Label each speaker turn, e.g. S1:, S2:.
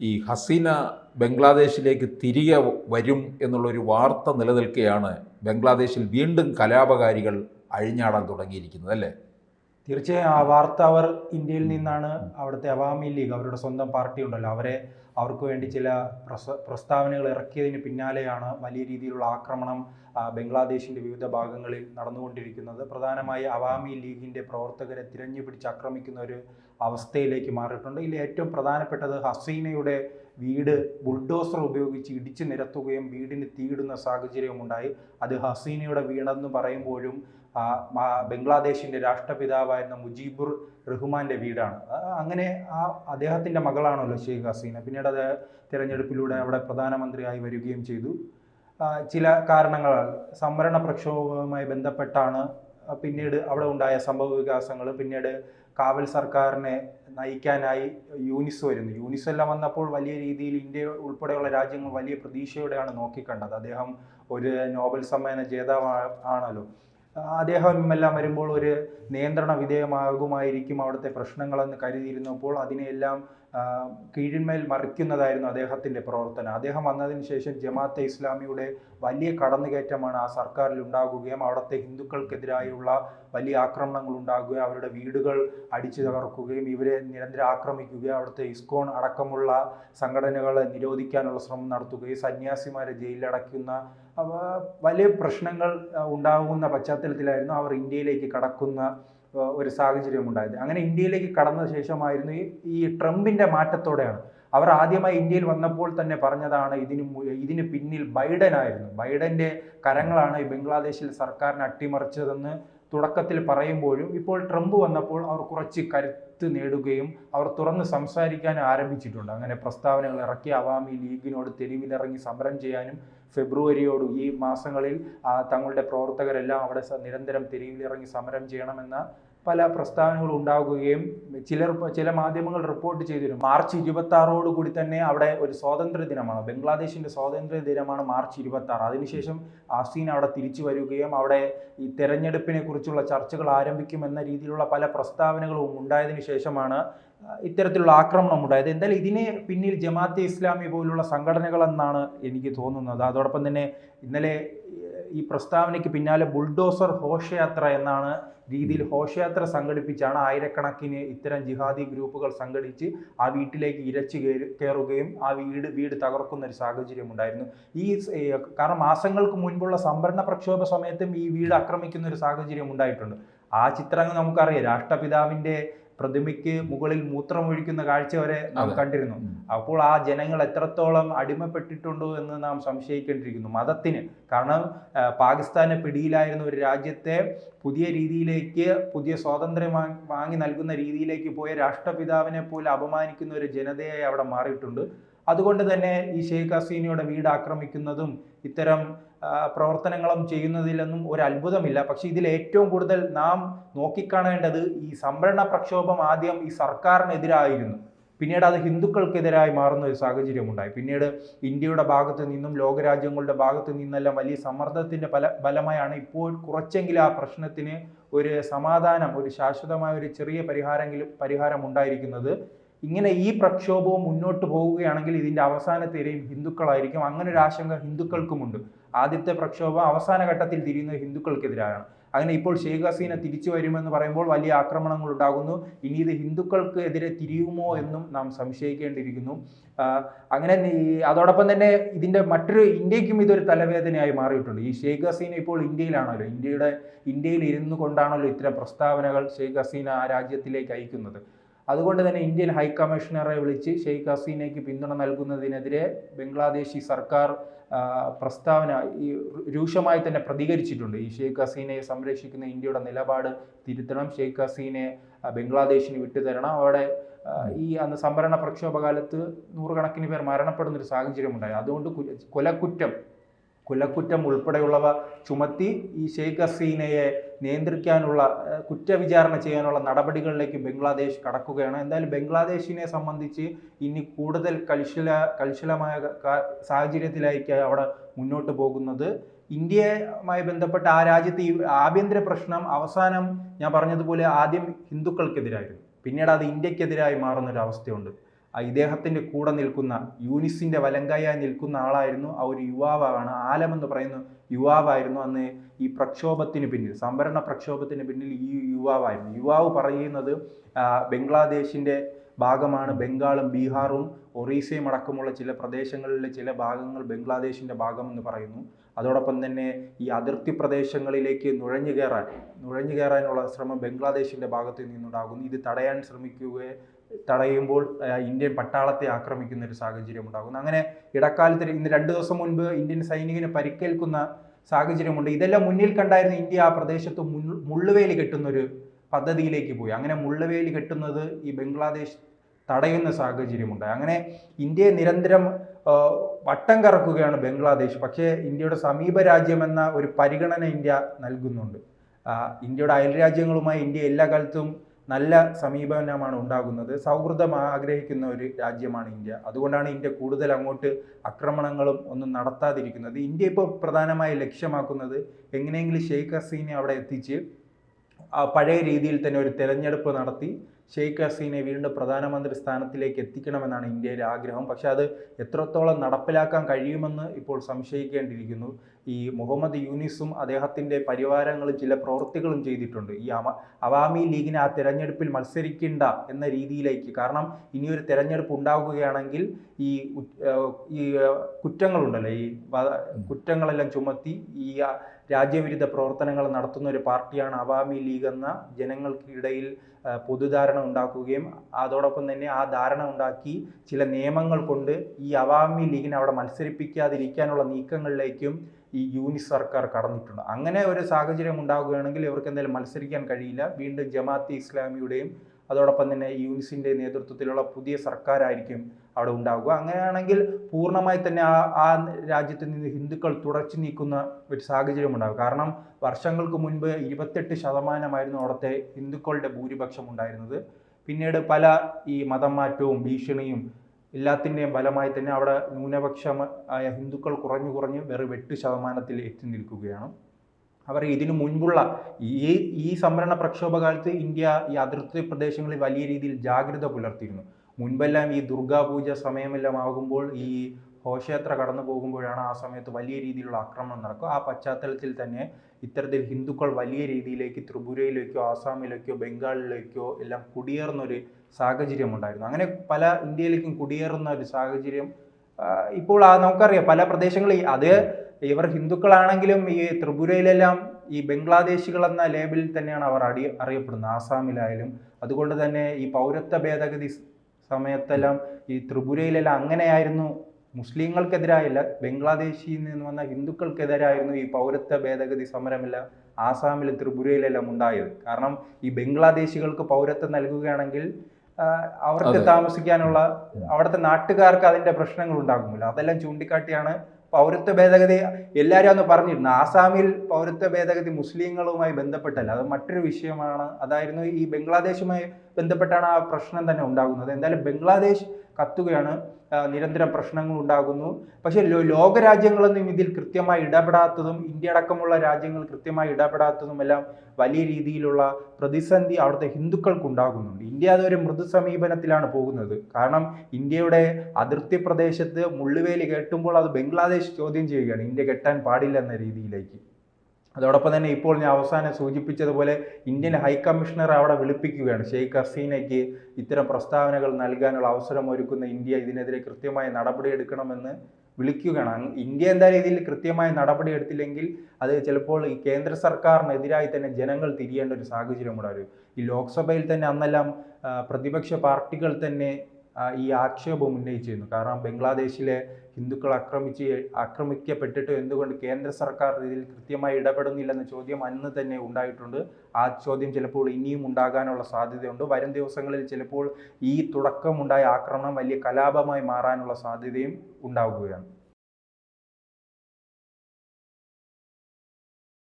S1: ഈ ഹസീന ബംഗ്ലാദേശിലേക്ക് തിരികെ വരും എന്നുള്ളൊരു വാർത്ത നിലനിൽക്കുകയാണ് ബംഗ്ലാദേശിൽ വീണ്ടും കലാപകാരികൾ അഴിഞ്ഞാടാൻ തുടങ്ങിയിരിക്കുന്നത് അല്ലേ?
S2: തീർച്ചയായും ആ വാർത്ത അവർ ഇന്ത്യയിൽ നിന്നാണ് അവിടുത്തെ അവാമി ലീഗ് അവരുടെ സ്വന്തം പാർട്ടി ഉണ്ടല്ലോ. അവരെ അവർക്ക് വേണ്ടി ചില പ്രസ പ്രസ്താവനകൾ ഇറക്കിയതിന് പിന്നാലെയാണ് വലിയ രീതിയിലുള്ള ആക്രമണം ബംഗ്ലാദേശിന്റെ വിവിധ ഭാഗങ്ങളിൽ നടന്നുകൊണ്ടിരിക്കുന്നത്. പ്രധാനമായി അവാമി ലീഗിന്റെ പ്രവർത്തകരെ തിരഞ്ഞു പിടിച്ച് ആക്രമിക്കുന്ന ഒരു അവസ്ഥയിലേക്ക് മാറിയിട്ടുണ്ട്. ഇതിൽ ഏറ്റവും പ്രധാനപ്പെട്ടത് ഹസീനയുടെ വീട് ബുൾഡോസർ ഉപയോഗിച്ച് ഇടിച്ചു നിരത്തുകയും വീടിന് തീയിടുന്ന സാഹചര്യമുണ്ടായി അത് ഹസീനയുടെ വീണെന്ന് പറയുമ്പോഴും ബംഗ്ലാദേശിന്റെ രാഷ്ട്രപിതാവായിരുന്ന മുജീബുർ റഹ്മാന്റെ വീടാണ്. അങ്ങനെ ആ അദ്ദേഹത്തിന്റെ മകളാണല്ലോ ഷെയ്ഖ് ഹസീന. പിന്നീട് അത് തിരഞ്ഞെടുപ്പിലൂടെ അവിടെ പ്രധാനമന്ത്രിയായി വരികയും ചെയ്തു. ചില കാരണങ്ങളാൽ സംവരണ പ്രക്ഷോഭവുമായി ബന്ധപ്പെട്ടാണ് പിന്നീട് അവിടെ ഉണ്ടായ സംഭവ വികാസങ്ങൾ പിന്നീട് കാവൽ സർക്കാരിനെ നയിക്കാനായി യൂനിസ് വരുന്നു. യൂനിസ് എല്ലാം വന്നപ്പോൾ വലിയ രീതിയിൽ ഇന്ത്യ ഉൾപ്പെടെയുള്ള രാജ്യങ്ങൾ വലിയ പ്രതീക്ഷയോടെയാണ് നോക്കിക്കണ്ടത്. അദ്ദേഹം ഒരു നോബൽ സമ്മാന ജേതാവ് ആണല്ലോ. അദ്ദേഹം എല്ലാം വരുമ്പോൾ ഒരു നിയന്ത്രണ വിധേയമാകുമായിരിക്കും അവിടുത്തെ പ്രശ്നങ്ങളെന്ന് കരുതിയിരുന്നപ്പോൾ അതിനെയെല്ലാം കീഴിന്മേൽ മറിക്കുന്നതായിരുന്നു അദ്ദേഹത്തിന്റെ പ്രവർത്തനം. അദ്ദേഹം വന്നതിന് ശേഷം ജമാഅത്തെ ഇസ്ലാമിയുടെ വലിയ കടന്നുകയറ്റമാണ് ആ സർക്കാരിൽ ഉണ്ടാകുകയും അവിടുത്തെ ഹിന്ദുക്കൾക്കെതിരായുള്ള വലിയ ആക്രമണങ്ങൾ ഉണ്ടാകുകയും അവരുടെ വീടുകൾ അടിച്ചു തകർക്കുകയും ഇവരെ നിരന്തരം ആക്രമിക്കുകയും അവിടുത്തെ ഇസ്കോൺ അടക്കമുള്ള സംഘടനകളെ നിരോധിക്കാനുള്ള ശ്രമം നടത്തുകയും സന്യാസിമാരെ ജയിലിലടയ്ക്കുന്ന വലിയ പ്രശ്നങ്ങൾ ഉണ്ടാകുന്ന പശ്ചാത്തലത്തിലായിരുന്നു അവർ ഇന്ത്യയിലേക്ക് കടക്കുന്ന ഒരു സാഹചര്യം ഉണ്ടായത്. അങ്ങനെ ഇന്ത്യയിലേക്ക് കടന്ന ശേഷമായിരുന്നു ഈ ട്രംപിന്റെ മാറ്റത്തോടെയാണ്. അവർ ആദ്യമായി ഇന്ത്യയിൽ വന്നപ്പോൾ തന്നെ പറഞ്ഞതാണ് ഇതിന് ഇതിന് പിന്നിൽ ബൈഡൻ ആയിരുന്നു. ബൈഡന്റെ കരങ്ങളാണ് ഈ ബംഗ്ലാദേശിൽ സർക്കാരിനെ അട്ടിമറിച്ചതെന്ന് തുടക്കത്തിൽ പറയുമ്പോഴും ഇപ്പോൾ ട്രംപ് വന്നപ്പോൾ അവർ കുറച്ച് കരുത്ത് നേടുകയും അവർ തുറന്ന് സംസാരിക്കാൻ ആരംഭിച്ചിട്ടുണ്ട്. അങ്ങനെ പ്രസ്താവനകൾ ഇറക്കി അവാമി ലീഗിനോട് തെരുവിലിറങ്ങി സമരം ചെയ്യാനും ഫെബ്രുവരിയോട് ഈ മാസങ്ങളിൽ തങ്ങളുടെ പ്രവർത്തകരെല്ലാം അവിടെ നിരന്തരം തെരുവിലിറങ്ങി സമരം ചെയ്യണമെന്ന പല പ്രസ്താവനകളും ഉണ്ടാകുകയും ചിലർ ചില മാധ്യമങ്ങൾ റിപ്പോർട്ട് ചെയ്തിരുന്നു. മാർച്ച് ഇരുപത്തി ആറോട് കൂടി തന്നെ അവിടെ ഒരു സ്വാതന്ത്ര്യ ദിനമാണ്. ബംഗ്ലാദേശിന്റെ സ്വാതന്ത്ര്യ ദിനമാണ് മാർച്ച് ഇരുപത്തി ആറ് അതിനുശേഷം ആസീൻ അവിടെ തിരിച്ചു വരികയും അവിടെ ഈ തെരഞ്ഞെടുപ്പിനെ കുറിച്ചുള്ള ചർച്ചകൾ ആരംഭിക്കുമെന്ന രീതിയിലുള്ള പല പ്രസ്താവനകളും ഉണ്ടായതിനു ശേഷമാണ് ഇത്തരത്തിലുള്ള ആക്രമണം ഉണ്ടായത്. എന്തായാലും ഇതിന് പിന്നിൽ ജമാഅത്തെ ഇസ്ലാമി പോലുള്ള സംഘടനകളെന്നാണ് എനിക്ക് തോന്നുന്നത്. അതോടൊപ്പം തന്നെ ഇന്നലെ ഈ പ്രസ്താവനയ്ക്ക് പിന്നാലെ ബുൾഡോസർ ഘോഷയാത്ര എന്നാണ് രീതിയിൽ ഘോഷയാത്ര സംഘടിപ്പിച്ചാണ് ആയിരക്കണക്കിന് ഇത്തരം ജിഹാദി ഗ്രൂപ്പുകൾ സംഘടിച്ച് ആ വീട്ടിലേക്ക് ഇരച്ചു കയറുകയും ആ വീട് വീട് തകർക്കുന്ന ഒരു സാഹചര്യം ഉണ്ടായിരുന്നു. ഈ കാരണം മാസങ്ങൾക്ക് മുൻപുള്ള സംഭരണ പ്രക്ഷോഭ സമയത്തും ഈ വീട് ആക്രമിക്കുന്ന ഒരു സാഹചര്യം ഉണ്ടായിട്ടുണ്ട്. ആ ചിത്രങ്ങൾ നമുക്കറിയാം. രാഷ്ട്രപിതാവിന്റെ പ്രതിമയ്ക്ക് മുകളിൽ മൂത്രമൊഴിക്കുന്ന കാഴ്ച വരെ നാം കണ്ടിരുന്നു. അപ്പോൾ ആ ജനങ്ങൾ എത്രത്തോളം അടിമപ്പെട്ടിട്ടുണ്ടോ എന്ന് നാം സംശയിക്കേണ്ടിയിരിക്കുന്നു. മതത്തിന്. കാരണം പാകിസ്ഥാനെ പിടിയിലായിരുന്ന ഒരു രാജ്യത്തെ പുതിയ രീതിയിലേക്ക് പുതിയ സ്വാതന്ത്ര്യം വാങ്ങി- വാങ്ങി നൽകുന്ന രീതിയിലേക്ക് പോയ രാഷ്ട്രപിതാവിനെ പോലെ അപമാനിക്കുന്ന ഒരു ജനതയായി അവിടെ മാറിയിട്ടുണ്ട്. അതുകൊണ്ട് തന്നെ ഈ ഷെയ്ഖ് ഹസീനയുടെ വീട് ആക്രമിക്കുന്നതും ഇത്തരം പ്രവർത്തനങ്ങളും ചെയ്യുന്നതിലൊന്നും ഒരു അത്ഭുതമില്ല പക്ഷേ ഇതിൽ ഏറ്റവും കൂടുതൽ നാം നോക്കിക്കാണേണ്ടത് ഈ സംവരണ പ്രക്ഷോഭം ആദ്യം ഈ സർക്കാരിനെതിരായിരുന്നു. പിന്നീട് അത് ഹിന്ദുക്കൾക്കെതിരായി മാറുന്ന ഒരു സാഹചര്യം ഉണ്ടായി പിന്നീട് ഇന്ത്യയുടെ ഭാഗത്ത് നിന്നും ലോകരാജ്യങ്ങളുടെ ഭാഗത്ത് നിന്നെല്ലാം വലിയ സമ്മർദ്ദത്തിന്റെ ഫല ഫലമായാണ് ഇപ്പോൾ കുറച്ചെങ്കിലും ആ പ്രശ്നത്തിന് ഒരു സമാധാനം ഒരു ശാശ്വതമായ ഒരു ചെറിയ പരിഹാരമെങ്കിലും പരിഹാരം ഉണ്ടായിരിക്കുന്നത് ഇങ്ങനെ ഈ പ്രക്ഷോഭവും മുന്നോട്ട് പോവുകയാണെങ്കിൽ ഇതിന്റെ അവസാന തിരയും ഹിന്ദുക്കളായിരിക്കും. അങ്ങനെ ഒരു ആശങ്ക ഹിന്ദുക്കൾക്കുമുണ്ട്. ആദ്യത്തെ പ്രക്ഷോഭം അവസാന ഘട്ടത്തിൽ തിരിയുന്നത് ഹിന്ദുക്കൾക്കെതിരാണ്. അങ്ങനെ ഇപ്പോൾ ഷെയ്ഖ് ഹസീന തിരിച്ചു വരുമെന്ന് പറയുമ്പോൾ വലിയ ആക്രമണങ്ങൾ ഉണ്ടാകുന്നു. ഇനി ഇത് ഹിന്ദുക്കൾക്ക് എതിരെ തിരിയുമോ എന്നും നാം സംശയിക്കേണ്ടിയിരിക്കുന്നു. അങ്ങനെ അതോടൊപ്പം തന്നെ ഇതിന്റെ മറ്റൊരു ഇന്ത്യക്കും ഇതൊരു തലവേദനയായി മാറിയിട്ടുണ്ട്. ഈ ഷെയ്ഖ് ഹസീന ഇപ്പോൾ ഇന്ത്യയിലാണല്ലോ. ഇന്ത്യയുടെ ഇന്ത്യയിൽ ഇരുന്നു കൊണ്ടാണല്ലോ ഇത്തരം പ്രസ്താവനകൾ ഷെയ്ഖ് ഹസീന ആ രാജ്യത്തിലേക്ക് അയക്കുന്നത്. അതുകൊണ്ട് തന്നെ ഇന്ത്യൻ ഹൈക്കമ്മീഷണറെ വിളിച്ച് ഷെയ്ഖ് ഹസീനയ്ക്ക് പിന്തുണ നൽകുന്നതിനെതിരെ ബംഗ്ലാദേശി സർക്കാർ പ്രസ്താവന ഈ രൂക്ഷമായി തന്നെ പ്രതികരിച്ചിട്ടുണ്ട്. ഈ ഷെയ്ഖ് ഹസീനയെ സംരക്ഷിക്കുന്ന ഇന്ത്യയുടെ നിലപാട് തിരുത്തണം ഷെയ്ഖ് ഹസീനെ ബംഗ്ലാദേശിന് വിട്ടുതരണം. അവിടെ ഈ അന്ന് സംവരണ പ്രക്ഷോഭകാലത്ത് നൂറുകണക്കിന് പേർ മരണപ്പെടുന്ന ഒരു സാഹചര്യം ഉണ്ടായി അതുകൊണ്ട് കൊലക്കുറ്റം കൊലക്കുറ്റം ഉൾപ്പെടെയുള്ളവ ചുമത്തി ഈ ഷെയ്ഖ് ഹസീനയെ നിയന്ത്രിക്കാനുള്ള കുറ്റവിചാരണ ചെയ്യാനുള്ള നടപടികളിലേക്ക് ബംഗ്ലാദേശ് കടക്കുകയാണ്. എന്തായാലും ബംഗ്ലാദേശിനെ സംബന്ധിച്ച് ഇനി കൂടുതൽ കൽശല കൽശലമായ സാഹചര്യത്തിലായിരിക്കും അവിടെ മുന്നോട്ട് പോകുന്നത്. ഇന്ത്യയുമായി ബന്ധപ്പെട്ട ആ രാജ്യത്തെ ഈ ആഭ്യന്തര പ്രശ്നം അവസാനം ഞാൻ പറഞ്ഞതുപോലെ ആദ്യം ഹിന്ദുക്കൾക്കെതിരായിരുന്നു. പിന്നീട് അത് ഇന്ത്യക്കെതിരായി മാറുന്നൊരു അവസ്ഥയുണ്ട് ഇദ്ദേഹത്തിന്റെ കൂടെ നിൽക്കുന്ന യൂനിസിന്റെ വലങ്കയായി നിൽക്കുന്ന ആളായിരുന്നു ആ ഒരു യുവാവാണ്. ആലം എന്ന് പറയുന്ന യുവാവായിരുന്നു അന്ന് ഈ പ്രക്ഷോഭത്തിന് പിന്നിൽ സംവരണ പ്രക്ഷോഭത്തിന് പിന്നിൽ ഈ യുവാവായിരുന്നു. യുവാവ് പറയുന്നത് ബംഗ്ലാദേശിന്റെ ഭാഗമാണ് ബംഗാളും ബീഹാറും ഒറീസയും അടക്കമുള്ള ചില പ്രദേശങ്ങളിലെ ചില ഭാഗങ്ങൾ ബംഗ്ലാദേശിന്റെ ഭാഗമെന്ന് പറയുന്നു. അതോടൊപ്പം തന്നെ ഈ അതിർത്തി പ്രദേശങ്ങളിലേക്ക് നുഴഞ്ഞു കയറാൻ നുഴഞ്ഞു കയറാനുള്ള ശ്രമം ബംഗ്ലാദേശിന്റെ ഭാഗത്ത് നിന്നുണ്ടാകുന്നു. ഇത് തടയാൻ ശ്രമിക്കുകയെ തടയുമ്പോൾ ഇന്ത്യൻ പട്ടാളത്തെ ആക്രമിക്കുന്ന ഒരു സാഹചര്യം ഉണ്ടാകുന്നു. അങ്ങനെ ഇടക്കാലത്ത് ഇന്ന് രണ്ട് ദിവസം മുൻപ് ഇന്ത്യൻ സൈനികന് പരിക്കേൽക്കുന്ന സാഹചര്യമുണ്ട്. ഇതെല്ലാം മുന്നിൽ കണ്ടായിരുന്നു ഇന്ത്യ ആ പ്രദേശത്ത് മുള്ളുവേലി കെട്ടുന്നൊരു പദ്ധതിയിലേക്ക് പോയി. അങ്ങനെ മുള്ളുവേലി കെട്ടുന്നത് ഈ ബംഗ്ലാദേശ് തടയുന്ന സാഹചര്യമുണ്ട്. അങ്ങനെ ഇന്ത്യയെ നിരന്തരം വട്ടം കറക്കുകയാണ് ബംഗ്ലാദേശ്. പക്ഷേ ഇന്ത്യയുടെ സമീപ രാജ്യമെന്ന ഒരു പരിഗണന ഇന്ത്യ നൽകുന്നുണ്ട്. ഇന്ത്യയുടെ ഇന്ത്യയുടെ അയൽരാജ്യങ്ങളുമായി ഇന്ത്യ എല്ലാ കാലത്തും നല്ല സമീപനമാണ് ഉണ്ടാകുന്നത്. സൗഹൃദം ആഗ്രഹിക്കുന്ന ഒരു രാജ്യമാണ് ഇന്ത്യ. അതുകൊണ്ടാണ് ഇന്ത്യ കൂടുതൽ അങ്ങോട്ട് ആക്രമണങ്ങളും ഒന്നും നടത്താതിരിക്കുന്നത്. ഇന്ത്യ ഇപ്പോൾ പ്രധാനമായി ലക്ഷ്യമാക്കുന്നത് എങ്ങനെയെങ്കിലും ഷെയ്ഖ് ഹസീനെ അവിടെ എത്തിച്ച് പഴയ രീതിയിൽ തന്നെ ഒരു തെരഞ്ഞെടുപ്പ് നടത്തി ഷെയ്ഖ് ഹസീനെ വീണ്ടും പ്രധാനമന്ത്രി സ്ഥാനത്തിലേക്ക് എത്തിക്കണമെന്നാണ് ഇന്ത്യയിലെ ആഗ്രഹം. പക്ഷേ അത് എത്രത്തോളം നടപ്പിലാക്കാൻ കഴിയുമെന്ന് ഇപ്പോൾ സംശയിക്കേണ്ടിയിരിക്കുന്നു. ഈ മുഹമ്മദ് യൂനിസും അദ്ദേഹത്തിന്റെ പരിവാരങ്ങളും ചില പ്രവൃത്തികളും ചെയ്തിട്ടുണ്ട്. ഈ അവാമി ലീഗിനെ ആ തെരഞ്ഞെടുപ്പിൽ മത്സരിക്കേണ്ട എന്ന രീതിയിലേക്ക്. കാരണം ഇനിയൊരു തെരഞ്ഞെടുപ്പ് ഉണ്ടാകുകയാണെങ്കിൽ ഈ ഈ കുറ്റങ്ങളുണ്ടല്ലോ. ഈ കുറ്റങ്ങളെല്ലാം ചുമത്തി ഈ രാജ്യവിരുദ്ധ പ്രവർത്തനങ്ങൾ നടത്തുന്ന ഒരു പാർട്ടിയാണ് അവാമി ലീഗ് എന്ന ജനങ്ങൾക്കിടയിൽ പൊതുധാരണ ഉണ്ടാക്കുകയും അതോടൊപ്പം തന്നെ ആ ധാരണ ഉണ്ടാക്കി ചില നിയമങ്ങൾ കൊണ്ട് ഈ അവാമി ലീഗിനെ അവിടെ മത്സരിപ്പിക്കാതിരിക്കാനുള്ള നീക്കങ്ങളിലേക്കും ഈ യൂനി സർക്കാർ കടന്നിട്ടുണ്ട്. അങ്ങനെ ഒരു സാഹചര്യം ഉണ്ടാവുകയാണെങ്കിൽ ഇവർക്ക് എന്തായാലും മത്സരിക്കാൻ കഴിയില്ല. വീണ്ടും ജമാഅത്തെ ഇസ്ലാമിയുടെയും അതോടൊപ്പം തന്നെ യൂനിസിന്റെ നേതൃത്വത്തിലുള്ള പുതിയ സർക്കാരായിരിക്കും അവിടെ ഉണ്ടാവുക. അങ്ങനെയാണെങ്കിൽ പൂർണമായി തന്നെ ആ ആ രാജ്യത്ത് നിന്ന് ഹിന്ദുക്കൾ തുടച്ചു നീക്കുന്ന ഒരു സാഹചര്യം ഉണ്ടാകും. കാരണം വർഷങ്ങൾക്ക് മുൻപ് ഇരുപത്തെട്ട് ശതമാനമായിരുന്നു അവിടുത്തെ ഹിന്ദുക്കളുടെ ഭൂരിപക്ഷം ഉണ്ടായിരുന്നത്. പിന്നീട് പല ഈ മതം മാറ്റവും ഭീഷണിയും എല്ലാത്തിന്റെയും ഫലമായി തന്നെ അവിടെ ന്യൂനപക്ഷം ആയ ഹിന്ദുക്കൾ കുറഞ്ഞു കുറഞ്ഞ് വെറും എട്ട് ശതമാനത്തിൽ എത്തി നിൽക്കുകയാണ്. അവർ ഇതിനു മുൻപുള്ള ഈ ഈ സംവരണ പ്രക്ഷോഭ കാലത്ത് ഇന്ത്യ ഈ അതിർത്തി പ്രദേശങ്ങളിൽ വലിയ രീതിയിൽ ജാഗ്രത പുലർത്തിയിരുന്നു. മുൻപെല്ലാം ഈ ദുർഗാപൂജ സമയമെല്ലാം ആകുമ്പോൾ ഈ ഘോഷയാത്ര കടന്നു പോകുമ്പോഴാണ് ആ സമയത്ത് വലിയ രീതിയിലുള്ള ആക്രമണം നടക്കുക. ആ പശ്ചാത്തലത്തിൽ തന്നെ ഇത്തരത്തിൽ ഹിന്ദുക്കൾ വലിയ രീതിയിലേക്ക് ത്രിപുരയിലേക്കോ ആസാമിലേക്കോ ബംഗാളിലേക്കോ എല്ലാം കുടിയേറുന്ന ഒരു സാഹചര്യം ഉണ്ടായിരുന്നു. അങ്ങനെ പല ഇന്ത്യയിലേക്കും കുടിയേറുന്ന ഒരു സാഹചര്യം ഇപ്പോൾ ആ നമുക്കറിയാം പല പ്രദേശങ്ങളിൽ അത് ഇവർ ഹിന്ദുക്കളാണെങ്കിലും ഈ ത്രിപുരയിലെല്ലാം ഈ ബംഗ്ലാദേശികൾ എന്ന ലേബലിൽ തന്നെയാണ് അവർ അടി അറിയപ്പെടുന്നത്. ആസാമിലായാലും അതുകൊണ്ട് തന്നെ ഈ പൗരത്വ ഭേദഗതി സമയത്തെല്ലാം ഈ ത്രിപുരയിലെല്ലാം അങ്ങനെയായിരുന്നു മുസ്ലിങ്ങൾക്കെതിരായില്ല ബംഗ്ലാദേശിൽ നിന്ന് വന്ന ഹിന്ദുക്കൾക്കെതിരായിരുന്നു ഈ പൗരത്വ ഭേദഗതി സമരമെല്ലാം ആസാമിലും ത്രിപുരയിലെല്ലാം ഉണ്ടായത്. കാരണം ഈ ബംഗ്ലാദേശികൾക്ക് പൗരത്വം നൽകുകയാണെങ്കിൽ അവർക്ക്. താമസിക്കാനുള്ള അവിടുത്തെ നാട്ടുകാർക്ക് അതിന്റെ പ്രശ്നങ്ങൾ ഉണ്ടാകുമല്ലോ അതെല്ലാം ചൂണ്ടിക്കാട്ടിയാണ് പൗരത്വ ഭേദഗതി എല്ലാവരും അന്ന് പറഞ്ഞിരുന്നു ആസാമിൽ പൗരത്വ ഭേദഗതി മുസ്ലിങ്ങളുമായി ബന്ധപ്പെട്ടല്ല. അത് മറ്റൊരു വിഷയമാണ്. അതായിരുന്നു ഈ ബംഗ്ലാദേശുമായി ബന്ധപ്പെട്ടാണ് ആ പ്രശ്നം തന്നെ ഉണ്ടാകുന്നത്. എന്തായാലും ബംഗ്ലാദേശ് കത്തുകയാണ്. നിരന്തരം പ്രശ്നങ്ങൾ ഉണ്ടാകുന്നു. പക്ഷേ ലോകരാജ്യങ്ങളൊന്നും ഇതിൽ കൃത്യമായി ഇടപെടാത്തതും ഇന്ത്യ അടക്കമുള്ള രാജ്യങ്ങൾ കൃത്യമായി ഇടപെടാത്തതും എല്ലാം വലിയ രീതിയിലുള്ള പ്രതിസന്ധി അവിടുത്തെ ഹിന്ദുക്കൾക്ക് ഉണ്ടാകുന്നുണ്ട് ഇന്ത്യ അതൊരു മൃദു സമീപനത്തിലാണ് പോകുന്നത്. കാരണം ഇന്ത്യയുടെ അതിർത്തി പ്രദേശത്ത് മുള്ളുവേലി കെട്ടുമ്പോൾ അത് ബംഗ്ലാദേശ് ചോദ്യം ചെയ്യുകയാണ്. ഇന്ത്യ കെട്ടാൻ പാടില്ല എന്ന രീതിയിലേക്ക്. അതോടൊപ്പം തന്നെ ഇപ്പോൾ ഞാൻ അവസാനം സൂചിപ്പിച്ചതുപോലെ ഇന്ത്യൻ ഹൈക്കമ്മീഷണർ അവിടെ വിളിപ്പിക്കുകയാണ്. ഷെയ്ഖ് ഹസീനയ്ക്ക് ഇത്തരം പ്രസ്താവനകൾ നൽകാനുള്ള അവസരം ഒരുക്കുന്ന ഇന്ത്യ ഇതിനെതിരെ കൃത്യമായ നടപടിയെടുക്കണമെന്ന് വിളിക്കുകയാണ്. ഇന്ത്യ എന്താ രീതിയിൽ കൃത്യമായ നടപടി എടുത്തില്ലെങ്കിൽ അത് ചിലപ്പോൾ ഈ കേന്ദ്ര സർക്കാരിനെതിരായി തന്നെ ജനങ്ങൾ തിരിയേണ്ട ഒരു സാഹചര്യം കൂടെ വരും. ഈ ലോക്സഭയിൽ തന്നെ അന്നെല്ലാം പ്രതിപക്ഷ പാർട്ടികൾ തന്നെ ഈ ആക്ഷേപം ഉന്നയിച്ചിരുന്നു. കാരണം ബംഗ്ലാദേശിലെ ഹിന്ദുക്കൾ ആക്രമിച്ച് ആക്രമിക്കപ്പെട്ടിട്ട് എന്തുകൊണ്ട് കേന്ദ്ര സർക്കാർ ഇതിൽ കൃത്യമായി ഇടപെടുന്നില്ലെന്ന ചോദ്യം അന്ന് തന്നെ ഉണ്ടായിട്ടുണ്ട്. ആ ചോദ്യം ചിലപ്പോൾ ഇനിയും ഉണ്ടാകാനുള്ള സാധ്യതയുണ്ട്. വരും ദിവസങ്ങളിൽ ചിലപ്പോൾ ഈ തുടക്കമുണ്ടായ ആക്രമണം വലിയ കലാപമായി മാറാനുള്ള സാധ്യതയും ഉണ്ടാവുകയാണ്.